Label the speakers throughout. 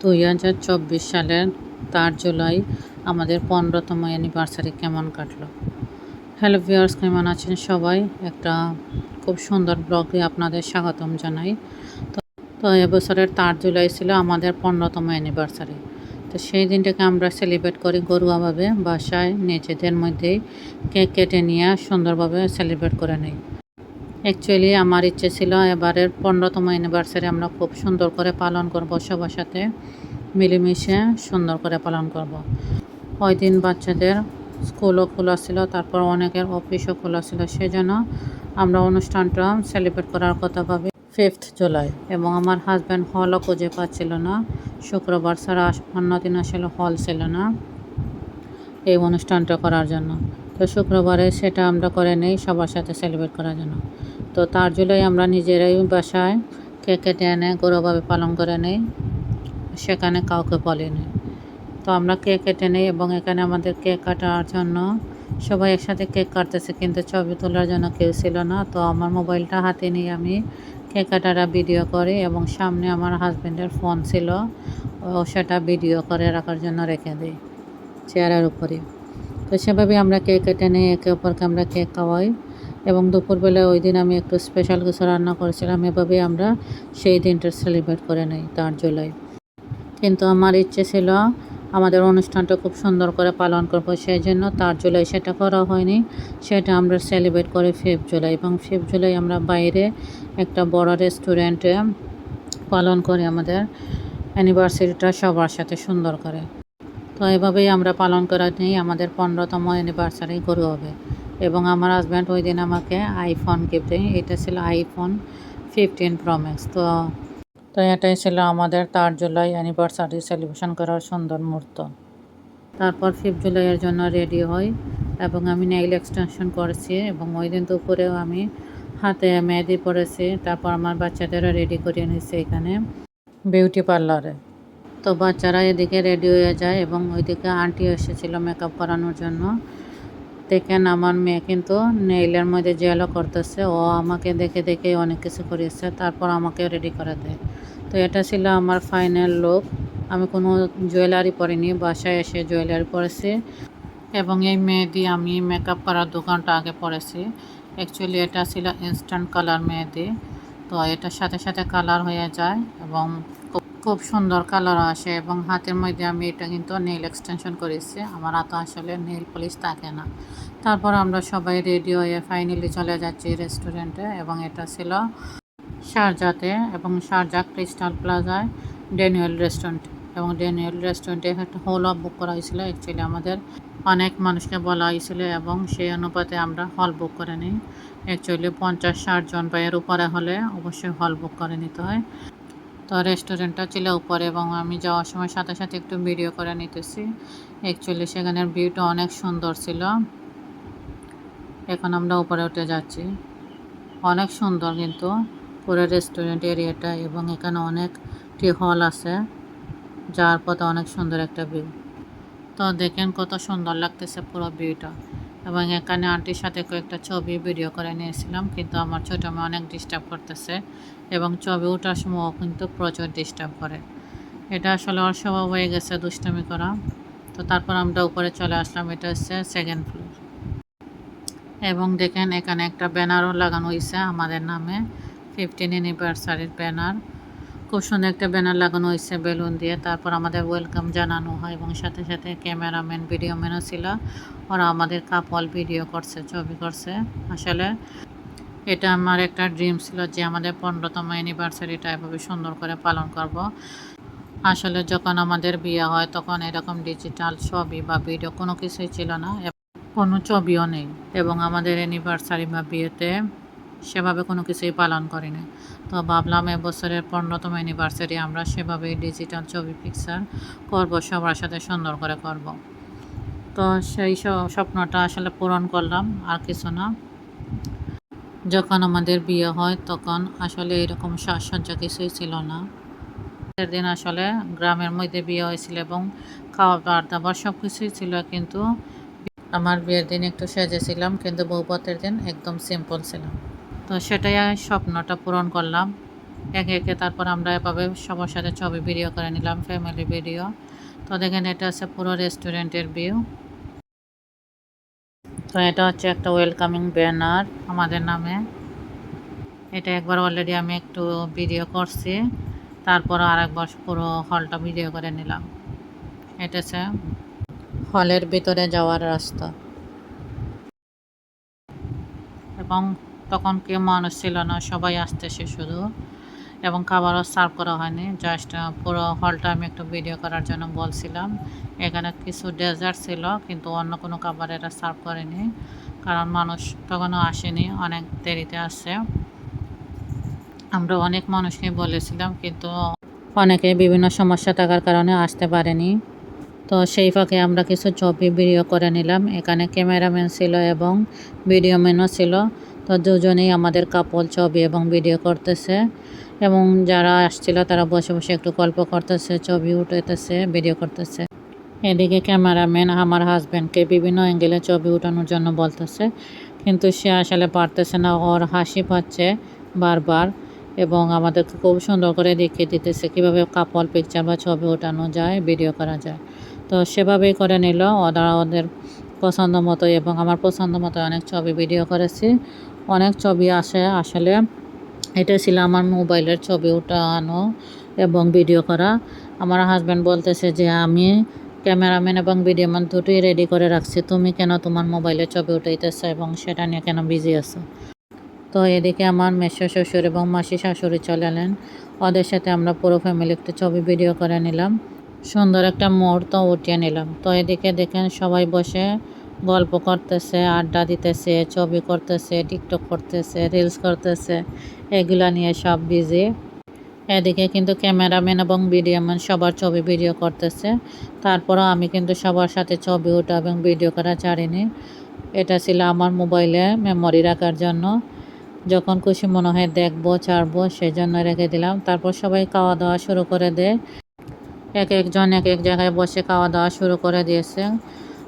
Speaker 1: দুই হাজার চব্বিশ সালের চার জুলাই আমাদের পনেরোতম অ্যানিভার্সারি কেমন কাটলো? হ্যালো ভিউয়ার্স কেমন আছেন সবাই? একটা খুব সুন্দর ব্লগে আপনাদের স্বাগতম জানাই। তো তো এবছরের চার জুলাই ছিল আমাদের পনেরোতম অ্যানিভার্সারি তো সেই দিনটাকে আমরা সেলিব্রেট করি ঘরোয়াভাবে, বাসায় নিজেদের মধ্যেই কেক কেটে নিয়ে সুন্দরভাবে সেলিব্রেট করে নিই। অ্যাকচুয়ালি আমার ইচ্ছে ছিল এবারের পনেরোতম অ্যানিভার্সারি আমরা খুব সুন্দর করে পালন করব সবার সাথে, মিলেমিশে সুন্দর করে পালন করব। ওই দিন বাচ্চাদের স্কুলও খোলা ছিল, তারপর অনেকের অফিসও খোলা ছিল, সেজন্য আমরা অনুষ্ঠানটা সেলিব্রেট করার কথা ভাবি। ফিফথ জুলাই এবং আমার হাজব্যান্ড হলও খুঁজে পাচ্ছিল না। শুক্রবার ছাড়া অন্য দিন আসলে হল ছিল না এই অনুষ্ঠানটা করার জন্য। তো শুক্রবারে সেটা আমরা করে নেই সবার সাথে সেলিব্রেট করার জন্য। তো তার জন্যই আমরা নিজেরাই বাসায় কেক কেটে এনে গৌরবভাবে পালন করে নেই, সেখানে কাউকে বলিনি। তো আমরা কেক কেটে নেই এবং এখানে আমাদের কেক কাটার জন্য সবাই একসাথে কেক কাটতেছে, কিন্তু ছবি তোলার জন্য কেউ ছিল না। তো আমার মোবাইলটা হাতে নিয়ে আমি কেক কাটারা ভিডিও করি এবং সামনে আমার হাজব্যান্ডের ফোন ছিল, ও সেটা ভিডিও করে রাখার জন্য রেখে দিই চেয়ারের উপরে। তো সেভাবে আমরা কেক কেটে নিই একে অপরকে আমরা কেক খাওয়াই। এবং দুপুরবেলা ওই দিন আমি একটু স্পেশাল কিছু রান্না করেছিলাম এভাবে আমরা সেই দিনটা সেলিব্রেট করে নিই, তার জুলাই কিন্তু আমার ইচ্ছে ছিল আমাদের অনুষ্ঠানটা খুব সুন্দর করে পালন করব, সেই জন্য তার জুলাই সেটা করা হয়নি। সেটা আমরা সেলিব্রেট করি ফিফথ জুলাই, এবং ফিফথ জুলাই আমরা বাইরে একটা বড় রেস্টুরেন্টে পালন করি আমাদের অ্যানিভার্সারিটা সবার সাথে সুন্দর করে। তো এভাবেই আমরা পালন করা নিই। আমাদের পনেরোতম অ্যানিভার্সারি গরু হবে। এবং আমার হাজব্যান্ড ওই দিন আমাকে আইফোন গিফট দেয়। এটা ছিল আইফোন ফিফটিন প্রোম্যাক্স তো তো এটাই ছিল আমাদের তার জুলাই অ্যানিভার্সারি সেলিব্রেশন করার সুন্দর মুহূর্ত। তারপর ফিফথ জুলাইয়ের জন্য রেডি হই এবং আমি নেইল এক্সটেনশন করেছি এবং ওই দিন দুপুরেও আমি হাতে মেহেদি পরেছি। তারপর আমার বাচ্চাদেরও রেডি করিয়ে নিয়েছি এখানে বিউটি পার্লারে তো বাচ্চারা এদিকে রেডি হয়ে যায় এবং ওইদিকে আন্টি এসেছিল মেকআপ করানোর জন্য। দেখেন আমার মেয়ে কিন্তু নেইলের মধ্যে জেলও করতেছে। ও আমাকে দেখে দেখে অনেক কিছু করিয়েছে, তারপর আমাকে রেডি করে দেয়। তো এটা ছিল আমার ফাইনাল লুক আমি কোনো জুয়েলারি পরিনি, বাসায় এসে জুয়েলারি পরেছি। এবং এই মেহেদি আমি মেকআপ করার দোকানটা আগে পরেছি। অ্যাকচুয়ালি এটা ছিল ইনস্ট্যান্ট কালার মেহেদি তো এটার সাথে সাথে কালার হয়ে যায় এবং খুব- সুন্দর কালার আসে এবং হাতের মধ্যে আমি এটা কিন্তু নেইল এক্সটেনশন করেছি। আমার হাতে আসলে নেইল পলিশ থাকে না। তারপর আমরা সবাই রেডি হয়ে ফাইনালি চলে যাচ্ছি রেস্টুরেন্টে এবং এটা ছিল শারজাতে এবং শারজা ক্রিস্টাল প্লাজায় ড্যানিয়েল রেস্টুরেন্ট এবং ড্যানিয়েল রেস্টুরেন্টে একটা হল অফ বুক করা হয়েছিল। অ্যাকচুয়ালি আমাদের অনেক মানুষকে বলা হয়েছিল এবং সেই অনুপাতে আমরা হল বুক করে নিই। অ্যাকচুয়ালি পঞ্চাশ ষাট জন বা এর উপরে হলে অবশ্যই হল বুক করে নিতে হয়। তো রেস্টুরেন্টটা ছিল উপরে এবং আমি যাওয়ার সময় সাথে সাথে একটু ভিডিও করে নিতেছি। অ্যাকচুয়ালি সেখানের ভিউটা অনেক সুন্দর ছিল। এখন আমরা উপরে উঠে যাচ্ছি। অনেক সুন্দর কিন্তু পুরো রেস্টুরেন্ট এরিয়াটা এবং এখানে অনেকটি হল আছে, যার পথে অনেক সুন্দর একটা ভিউ তো দেখেন কত সুন্দর লাগতেছে পুরো ভিউটা এবং এখানে আন্টির সাথে কয়েকটা ছবি ভিডিও করে নিয়েছিলাম, কিন্তু আমার ছোটো মেয়ে অনেক ডিস্টার্ব করতেছে এবং ছবি ওঠার সময় কিন্তু প্রচুর ডিস্টার্ব করে। এটা আসলে অস্বভাব হয়ে গেছে দুষ্টামি করা। তো তারপর আমরা উপরে চলে আসলাম, এটা হচ্ছে সেকেন্ড ফ্লোর এবং দেখেন এখানে একটা ব্যানারও লাগানো হয়েছে আমাদের নামে ফিফটিন অ্যানিভার্সারির ব্যানার খুব সুন্দর একটা ব্যানার লাগানো হয়েছে বেলুন দিয়ে। তারপর আমাদের ওয়েলকাম জানানো হয় এবং সাথে সাথে ক্যামেরাম্যান, ভিডিও ম্যানও ছিল। ওরা আমাদের কাপল ভিডিও করছে, ছবি করছে। আসলে এটা আমার একটা ড্রিম ছিল যে আমাদের পনেরোতম অ্যানিভার্সারিটা এভাবে সুন্দর করে পালন করব। আসলে যখন আমাদের বিয়ে হয় তখন এরকম ডিজিটাল ছবি বা ভিডিও কোনো কিছুই ছিল না কোনো ছবিও নেই। এবং আমাদের অ্যানিভার্সারি বা বিয়েতে সেভাবে কোনো কিছুই পালন করি না তো ভাবলাম এবছরের পনেরোতম অ্যানিভার্সারি আমরা সেভাবেই ডিজিটাল ছবি পিকচার করব, সবার সাথে সুন্দর করে করব। তো সেই স্বপ্নটা আসলে পূরণ করলাম, আর কিছু না। যখন আমাদের বিয়ে হয় তখন আসলে এরকম সাজসজ্জা কিছুই ছিল না। দিন আসলে গ্রামের মধ্যে বিয়ে হয়েছিল এবং খাওয়া দাবার সব কিছুই ছিল, কিন্তু আমার বিয়ের দিন একটু সেজেছিলাম, কিন্তু বৌভাতের দিন একদম সিম্পল ছিলাম। তো সেটাই স্বপ্নটা পূরণ করলাম। একে একে তারপর আমরা এভাবে সবার সাথে ছবি ভিডিও করে নিলাম ফ্যামিলি ভিডিও তো দেখেন, এটা হচ্ছে পুরো রেস্টুরেন্টের ভিউ তো এটা হচ্ছে একটা ওয়েলকামিং ব্যানার আমাদের নামে। এটা একবার অলরেডি আমি একটু ভিডিও করছি, তারপর আর একবার পুরো হলটা ভিডিও করে নিলাম। এটা হচ্ছে হলের ভিতরে যাওয়ার রাস্তা। এবং তখন কেউ মানুষ ছিল না, সবাই আসতেছে শুধু। এবং খাবারও সার্ভ করা হয়নি। জাস্ট পুরো হলটা আমি একটু ভিডিও করার জন্য বলছিলাম। এখানে কিছু ডেজার্ট ছিল, কিন্তু অন্য কোনো খাবার এরা সার্ভ করেনি। কারণ মানুষ তখনও আসেনি, অনেক দেরিতে আসছে। আমরা অনেক মানুষকে বলেছিলাম, কিন্তু অনেকে বিভিন্ন সমস্যা থাকার কারণে আসতে পারেনি। তো সেই ফাঁকে আমরা কিছু ছবি ভিডিও করে নিলাম। এখানে ক্যামেরাম্যান ছিল এবং ভিডিও ম্যানও ছিল। তো দুজনেই আমাদের কাপল ছবি এবং ভিডিও করতেছে। এবং যারা আসছিল, তারা বসে বসে একটু গল্প করতেছে, ছবি উঠাইতেছে ভিডিও করতেছে। এদিকে ক্যামেরাম্যান আমার হাজব্যান্ডকে বিভিন্ন অ্যাঙ্গেলে ছবি উঠানোর জন্য বলতেছে। কিন্তু সে আসলে পারতেছে না, ওর হাসি পাচ্ছে বারবার এবং আমাদেরকে খুব সুন্দর করে দেখিয়ে দিতেছে কীভাবে কাপল পিকচার বা ছবি ওঠানো যায় ভিডিও করা যায়। তো সেভাবেই করে নিল। ওরা ওদের পছন্দ মতো এবং আমার পছন্দ মতো অনেক ছবি ভিডিও করেছি। অনেক ছবি আসে আসলে এটা ছিল আমার মোবাইলের ছবি উঠানো এবং ভিডিও করা। আমার হাজব্যান্ড বলতেছে যে, আমি ক্যামেরাম্যান এবং ভিডিওম্যান দুটোই রেডি করে রাখছি। তুমি কেন তোমার মোবাইলে ছবি উঠাইতেছো এবং সেটা নিয়ে কেন বিজি আছো? তো এদিকে আমার মেশো শ্বশুর এবং মাসি শাশুড়ি চলে এলেন। ওদের সাথে আমরা পুরো ফ্যামিলি একটু ছবি ভিডিও করে নিলাম। সুন্দর একটা মুহূর্ত উঠিয়ে নিলাম। তো এদিকে দেখেন সবাই বসে গল্প করতেছে, আড্ডা দিতেছে, ছবি করতেছে, টিকটক করতেছে রিলস করতেছে, এগুলা নিয়ে সব বিজি এদিকে কিন্তু ক্যামেরাম্যান এবং ভিডিওম্যান সবার ছবি ভিডিও করতেছে। তারপরও আমি কিন্তু সবার সাথে ছবি ওঠা এবং ভিডিও করা ছাড়িনি। এটা ছিল আমার মোবাইলে মেমোরি রাখার জন্য। যখন খুশি মনে হয় দেখব, ছাড়বো সেই জন্য রেখে দিলাম। তারপর সবাই খাওয়া দাওয়া শুরু করে দেয়। এক একজন এক এক জায়গায় বসে খাওয়া দাওয়া শুরু করে দিয়েছে।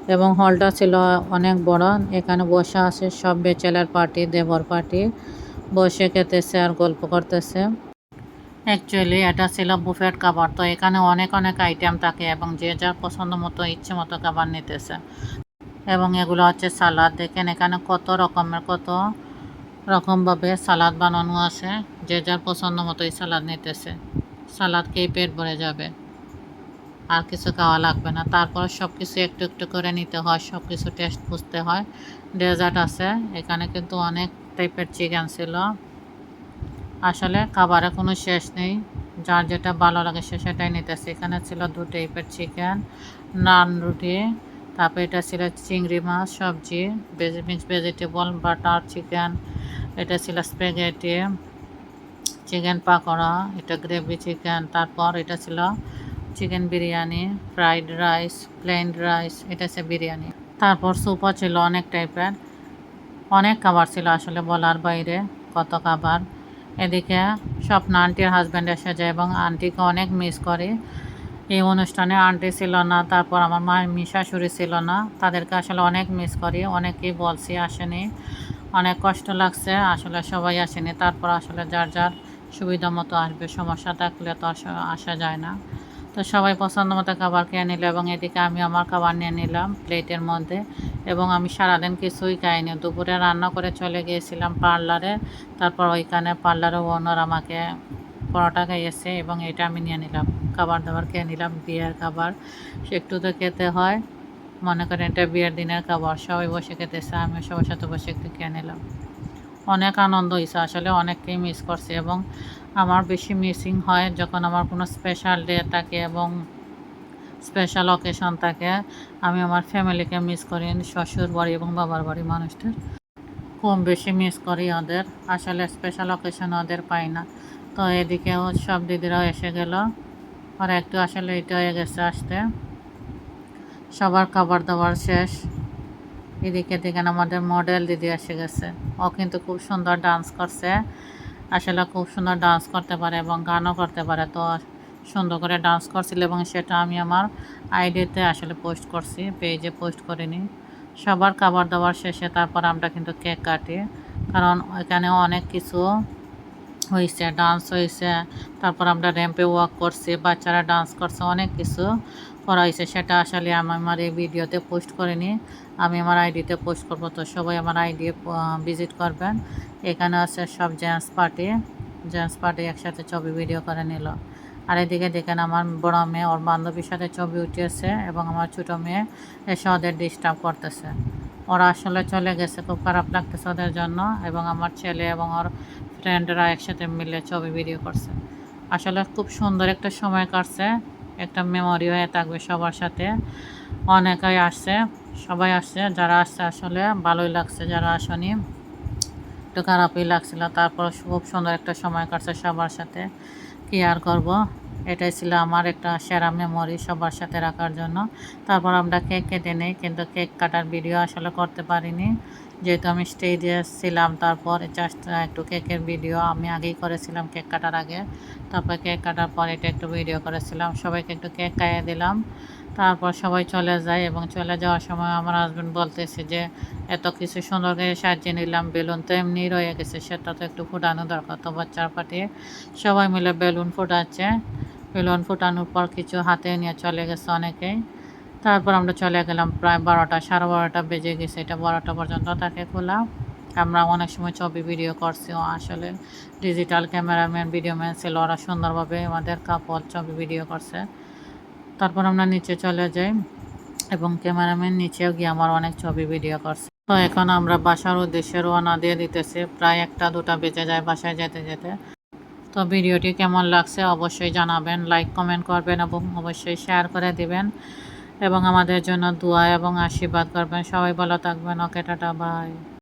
Speaker 1: এবং হলটা ছিল অনেক বড়। এখানে বসে আছে সব বেচেলার পার্টি, দেবর পার্টি। বসে খেতেছে আর গল্প করতেছে। অ্যাকচুয়ালি এটা ছিল বুফেট খাবার। তো এখানে অনেক অনেক আইটেম থাকে এবং যে যার পছন্দ মতো, ইচ্ছে মতো খাবার নিতেছে। এবং এগুলো হচ্ছে সালাদ। দেখেন এখানে কত রকমের, কত রকমভাবে সালাদ বানানো আছে। যে যার পছন্দ মতোই সালাদ নিতেছে। সালাদ খেয়ে পেট ভরে যাবে। আর কিছু খাওয়া লাগবে না। তারপর সব কিছু একটু একটু করে নিতে হয় সব কিছু টেস্ট বুঝতে হয়। ডেজার্ট আছে, এখানে কিন্তু অনেক টাইপের চিকেন ছিল। আসলে খাবারে কোনো শেষ নেই। যার যেটা ভালো লাগে সে সেটাই নিতেছে। এখানে ছিল দু টাইপের চিকেন নান রুটি, তারপর এটা ছিল চিংড়ি মাছ, সবজি মিক্স ভেজিটেবল বাটার চিকেন এটা ছিল স্প্যাগেটি চিকেন পাকোড়া, এটা গ্রেভি চিকেন তারপর এটা ছিল chicken biryani, fried rice plain rice, এটা হচ্ছে বিরিয়ানি। তারপর স্যুপও ছিল অনেক টাইপের। অনেক খাবার ছিল আসলে বলার বাইরে, কত খাবার। এদিকে স্বপ্ন আন্টির হাজব্যান্ড এসে যায় এবং আন্টিকে অনেক মিস করি। এই অনুষ্ঠানে আন্টি ছিল না, তারপর আমার মা শাশুড়ি ছিল না। তাদেরকে আসলে অনেক মিস করি, অনেকেই বলছি, আসেনি। অনেক কষ্ট লাগছে, আসলে সবাই আসেনি। তারপর আসলে যার যার সুবিধা মতো আসবে, সমস্যা থাকলে তো আসা যায় না। তো সবাই পছন্দ মতো খাবার খেয়ে নিল এবং এদিকে আমি আমার খাবার নিয়ে নিলাম প্লেটের মধ্যে এবং আমি সারাদিন কিছুই খাইনি। দুপুরে রান্না করে চলে গিয়েছিলাম পার্লারে, তারপর ওইখানে পার্লারে ওনার আমাকে পরোটা খাইয়েছে এবং এটা আমি নিয়ে নিলাম। খাবার দাবার খেয়ে নিলাম, বিয়ের খাবার। সে একটু তো খেতে হয়, মনে করেন এটা বিয়ের দিনের খাবার, সবাই বসে খেতেছে আমি সবার সাথে বসে একটু খেয়ে নিলাম। অনেক আনন্দ হয়েছে আসলে অনেককেই মিস করছে এবং আমার বেশি মিসিং হয় যখন আমার কোনো স্পেশাল ডে থাকে এবং স্পেশাল অকেশন থাকে। আমি আমার ফ্যামিলিকে মিস করি, শ্বশুর বাড়ি এবং বাবার বাড়ি মানুষদের। কম বেশি মিস করি ওদের। আসলে স্পেশাল অকেশন ওদের পাই না। তো এদিকেও সব দিদিরাও এসে গেল। আর একটু আসলে এটা হয়ে গেছে আসতে। সবার খাবার দাবার শেষ। এদিকে দেখেন আমাদের মডেল দিদি এসে গেছে। ও কিন্তু খুব সুন্দর ডান্স করছে। আসলে খুব সুন্দর ডান্স করতে পারে এবং গানও করতে পারে। তো সুন্দর করে ডান্স করছিল এবং সেটা আমি আমার আইডিতে আসলে পোস্ট করছি পেজে পোস্ট করিনি। সবার খাবার দাবার শেষে তারপর আমরা কিন্তু কেক কাটি, কারণ এখানে অনেক কিছু হয়েছে ডান্স হয়েছে তারপর আমরা র্যাম্পে ওয়াক করছি, বাচ্চারা ডান্স করছে, অনেক কিছু। করা হয়েছে, সেটা আসলে আমি আমার এই ভিডিওতে পোস্ট করিনি। আমি আমার আইডিতে পোস্ট করব, তো সবাই আমার আইডি ভিজিট করবেন। এখানে আছে সব জেন্টস পার্টি জেন্টস পার্টি একসাথে ছবি ভিডিও করে নিল। আর এদিকে দেখেন আমার বড় মেয়ে, ওর বান্ধবীর সাথে ছবি উঠিয়েছে এবং আমার ছোটো মেয়ে এসে ওদের ডিস্টার্ব করতেছে। ওরা আসলে চলে গেছে, খুব খারাপ লাগতেছে ওদের জন্য এবং আমার ছেলে এবং ওর ফ্রেন্ডরা একসাথে মিলে ছবি ভিডিও করছে। আসলে খুব সুন্দর একটা সময় কাটছে। একটা মেমোরি হয়ে থাকবে সবার সাথে। অনেকেই আসছে, সবাই আসছে, যারা আসছে আসলে ভালোই লাগছে, যারা আসনি একটু খারাপই লাগছিল। তারপর খুব সুন্দর একটা সময় কাটছে সবার সাথে, কি আর করব? এটাই ছিল আমার একটা সেরা মেমোরি সবার সাথে রাখার জন্য। তারপর আমরা কেক কেটে নিই, কিন্তু কেক কাটার ভিডিও আসলে করতে পারিনি। যেহেতু আমি স্টেজে এসেছিলাম তারপর জাস্ট একটু কেকের ভিডিও আমি আগেই করেছিলাম কেক কাটার আগে। তারপর কেক কাটার পর এটা একটু ভিডিও করেছিলাম। সবাইকে একটু কেক খাইয়ে দিলাম। তারপর সবাই চলে যায় এবং চলে যাওয়ার সময় আমার হাজব্যান্ড বলতেছে যে, এত কিছু সুন্দর করে সাজিয়ে নিলাম, বেলুন তো এমনি রয়ে গেছে, সেটা তো একটু ফুটানো দরকার তো বাচ্চার পাঠিয়ে সবাই মিলে বেলুন ফুটাচ্ছে। বেলুন ফুটানোর পর কিছু হাতে নিয়ে চলে গেছে অনেকেই। তারপর আমরা চলে গেলাম প্রায় বারোটা, সাড়ে বারোটা বেজে গেছে। এটা বারোটা পর্যন্ত তাকে খোলা আমরা অনেক সময় ছবি ভিডিও করছি আসলে। ডিজিটাল ক্যামেরাম্যান ভিডিও ম্যান ছিল ওরা সুন্দরভাবে আমাদের কাপড় ছবি ভিডিও করছে। তারপর আমরা নিচে চলে যাই এবং ক্যামেরাম্যান নিচেও গিয়ে আমার অনেক ছবি ভিডিও করছে। তো এখন আমরা বাসার উদ্দেশ্যে রওনা দিয়ে দিতেছি। প্রায় একটা, দুটা বেজে যায় বাসায় যেতে যেতে। তো ভিডিওটি কেমন লাগছে অবশ্যই জানাবেন লাইক কমেন্ট করবেন এবং অবশ্যই শেয়ার করে দিবেন। এবং আমাদের জন্য দোয়া এবং আশীর্বাদ করবেন। সবাই ভালো থাকবেন। Okay tata bye.